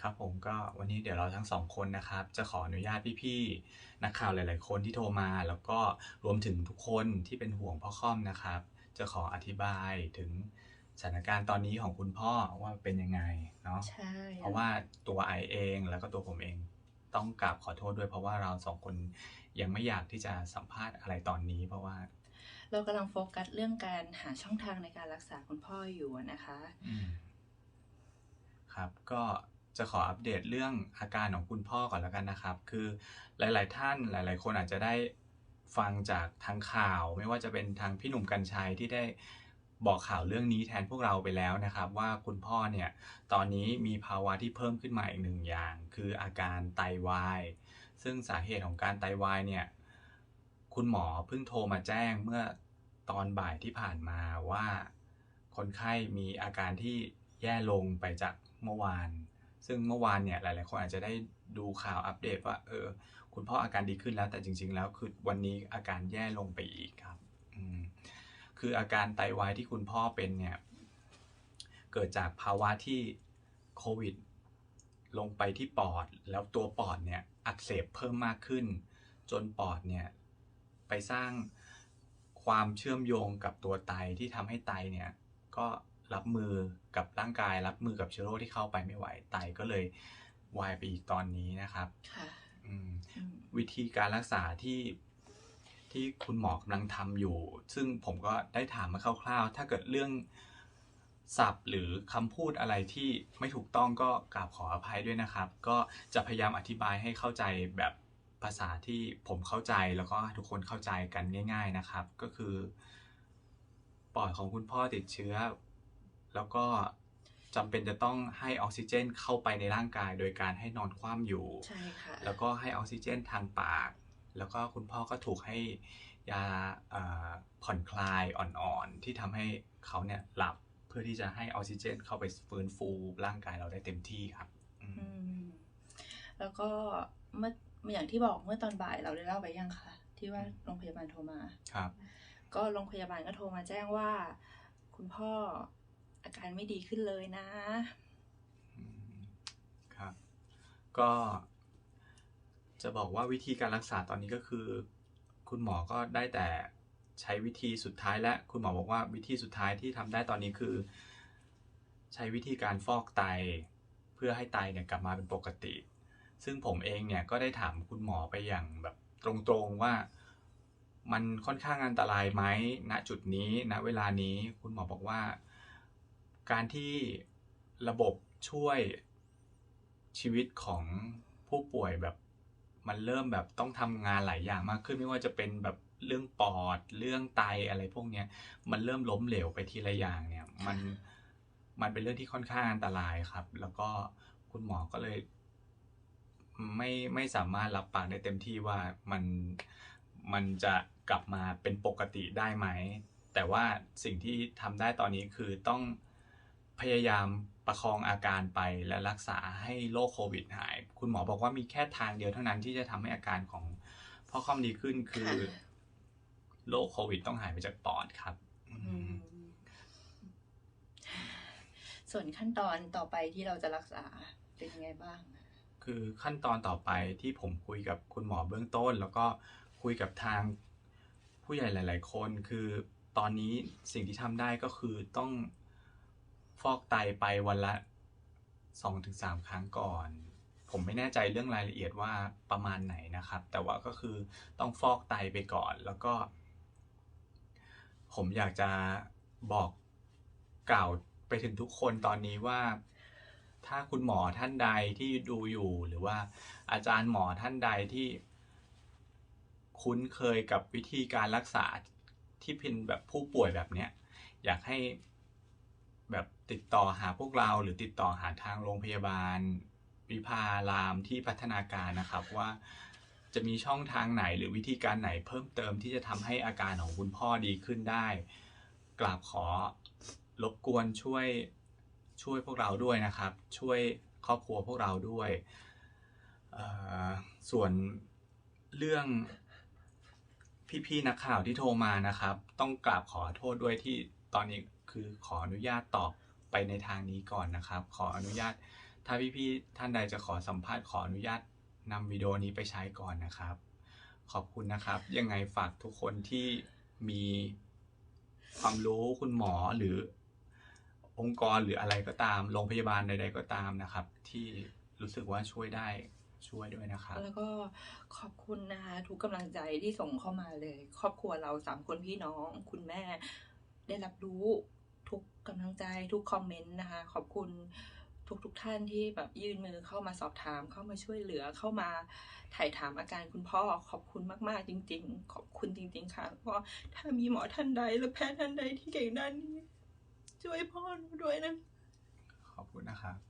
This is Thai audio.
ครับผมก็วันนี้เดี๋ยวเราทั้งสองคนนะครับ จะขออนุญาตพี่ๆนักข่าวหลาย ๆ คนที่โทรมา แล้วก็รวมถึงทุกคนที่เป็นห่วงพ่อค่อมนะครับ จะขออธิบายถึงสถานการณ์ตอนนี้ของคุณพ่อว่าเป็นยังไงเนาะใช่เพราะว่าตัวไอเองแล้วก็ตัวผมเองต้องกราบขอโทษด้วยเพราะว่าเราสองคนยังไม่อยากที่จะสัมภาษณ์อะไรตอนนี้ เพราะว่า เรากำลังโฟกัสเรื่องการหาช่องทางในการรักษาคุณพ่ออยู่อะนะคะอืมครับก็ จะขออัปเดตเรื่องอาการของคุณพ่อก่อนแล้วกันนะครับ คือหลาย ๆ ท่านหลาย ๆ คนอาจจะได้ฟังจากทางข่าว ไม่ว่าจะเป็นทางพี่หนุ่มกัญชัยที่ได้บอกข่าวเรื่องนี้แทนพวกเราไปแล้วนะครับ ว่าคุณพ่อเนี่ยตอนนี้มีภาวะที่เพิ่มขึ้นมาอีกหนึ่งอย่าง คืออาการไตวายซึ่งสาเหตุของการไตวายเนี่ยคุณหมอเพิ่งโทรมาแจ้งเมื่อตอนบ่ายที่ผ่านมาว่า คนไข้มีอาการที่แย่ลงไปจากเมื่อวาน ซึ่งเมื่อวานเนี่ยหลาย ๆ คนอาจจะได้ดูข่าวอัปเดตว่าเออคุณพ่ออาการดีขึ้นแล้วแต่จริง ๆ แล้วคือวันนี้อาการแย่ลงไปอีกครับคืออาการไตวายที่คุณพ่อเป็นเนี่ยเกิดจากภาวะที่โควิด ลงไปที่ปอด แล้วตัวปอดเนี่ยอักเสบเพิ่มมากขึ้น จนปอดเนี่ยไปสร้างความเชื่อมโยงกับตัวไตที่ทำให้ไตเนี่ยก็ รับมือกับร่างกาย รับมือกับเชื้อโรคที่เข้าไปไม่ไหวไตก็เลยวายไปอีกตอนนี้นะครับค่ะอืมอืมวิธีการรักษาที่ที่คุณหมอกำลังทำอยู่ ซึ่งผมก็ได้ถามมาคร่าวๆ ถ้าเกิดเรื่องศัพท์หรือคำพูดอะไรที่ไม่ถูกต้องก็กราบขออภัยด้วยนะครับ ก็จะพยายามอธิบายให้เข้าใจแบบภาษาที่ผมเข้าใจแล้วก็ทุกคนเข้าใจกันง่าย ๆนะครับ ก็คือ ปอดของคุณพ่อติดเชื้อ แล้วก็จำเป็นจะต้องให้ออกซิเจนเข้าไปในร่างกาย โดยการให้นอนคว่ำอยู่ ใช่ค่ะ แล้วก็ให้ออกซิเจนทางปาก แล้วก็คุณพ่อก็ถูกให้ยาเอ่อผ่อนคลายอ่อนๆ ที่ทำให้เขาเนี่ยหลับเพื่อที่จะให้ออกซิเจนเข้าไปฟื้นฟูร่างกายเราได้เต็มที่ครับอืมอืมแล้วก็เมื่ออย่างที่บอกเมื่อตอนบ่ายเราได้เล่าไปยังคะที่ว่าโรงพยาบาลโทรมา ครับ ก็โรงพยาบาลก็โทรมาแจ้งว่า คุณพ่อ อาการไม่ดีขึ้นเลยนะ ครับ ก็จะบอกว่าวิธีการรักษาตอนนี้ก็คือ คุณหมอก็ได้แต่ใช้วิธีสุดท้ายและคุณหมอบอกว่าวิธีสุดท้ายที่ทำได้ตอนนี้คือ ใช้วิธีการฟอกไต เพื่อให้ไตเนี่ยกลับมาเป็นปกติ ซึ่งผมเองเนี่ยก็ได้ถามคุณหมอไปอย่างแบบตรงๆว่ามันค่อนข้างอันตรายไหมณจุดนี้ณเวลานี้คุณหมอบอกว่า การที่ระบบช่วยชีวิตของผู้ป่วยแบบมันเริ่มแบบต้องทำงานหลายอย่างมากขึ้นไม่ว่าจะเป็นแบบเรื่องปอดเรื่องไตอะไรพวกเนี้ยมันเริ่มล้มเหลวไปทีละอย่างเนี่ยมันมันเป็นเรื่องที่ค่อนข้างอันตรายครับ แล้วก็คุณหมอก็เลย ไม่ไม่สามารถรับปากได้เต็มที่ว่ามันมันจะกลับมาเป็นปกติได้ไหม แต่ว่าสิ่งที่ทำได้ตอนนี้คือต้อง พยายามประคองอาการไปและรักษาให้โรคโควิดหาย คุณหมอบอกว่ามีแค่ทางเดียวเท่านั้นที่จะทำให้อาการของพ่อค่อมดีขึ้นคือค่ะโรคโควิดต้องหายไปจากปอดครับอือืมมส่วนขั้นตอนต่อไปที่เราจะรักษาเป็นยังไงบ้าง คือขั้นตอนต่อไปที่ผมคุยกับคุณหมอเบื้องต้น แล้วก็คุยกับทางผู้ใหญ่หลาย ๆ คน คือตอนนี้สิ่งที่ทำได้ก็คือต้อง ฟอกไตไปวันละสองถึงสามครั้งก่อน ผมไม่แน่ใจเรื่องรายละเอียดว่าประมาณไหนนะครับ แต่ว่าก็คือต้องฟอกไตไปก่อน แล้วก็ ผมอยากจะบอกกล่าวไปถึงทุกคนตอนนี้ว่า ถ้าคุณหมอท่านใดที่ดูอยู่หรือว่าอาจารย์หมอท่านใดที่ คุ้นเคยกับวิธีการรักษาที่เป็นแบบผู้ป่วยแบบเนี้ยอยากให้ แบบติดต่อหาพวกเราหรือติดต่อหาทางโรงพยาบาลวิภารามที่พัฒนาการนะครับว่าจะมีช่องทางไหนหรือวิธีการไหนเพิ่มเติมที่จะทำให้อาการของคุณพ่อดีขึ้นได้ กราบขอรบกวนช่วยช่วยพวกเราด้วยนะครับ ช่วยครอบครัวพวกเราด้วยส่วนเรื่องพี่ๆนักข่าวที่โทรมานะครับ ต้องกราบขอโทษด้วยที่ ตอนนี้คือขออนุญาตตอบไปในทางนี้ก่อนนะครับ ขออนุญาต ถ้าพี่ๆท่านใดจะขอสัมภาษณ์ขออนุญาตนำวิดีโอนี้ไปใช้ก่อนนะครับ ขอบคุณนะครับ ยังไงฝากทุกคนที่มีความรู้คุณหมอหรือองค์กรหรืออะไรก็ตาม โรงพยาบาลใด ๆ ก็ตามนะครับ ที่รู้สึกว่าช่วยได้ช่วยด้วยนะครับ แล้วก็ขอบคุณนะคะทุกกำลังใจที่ส่งเข้ามาเลย ครอบครัวเราสามคนพี่น้องคุณแม่ ได้รับรู้ทุกกำลังใจทุกคอมเมนต์นะคะ ขอบคุณทุกทกๆท่านที่แบบยื่นมือเข้ามาสอบถาม เข้ามาช่วยเหลือเข้ามาถ่ายถามอาการคุณพ่อขอบคุณมากๆ จริง ๆ ขอบคุณจริง ๆ ค่ะเพราถ้ามีหมอท่านใดหรือแพทย์ท่านใดที่เก่งด้านนี้ ช่วยพ่อหนูด้วยนะ ขอบคุณนะครับ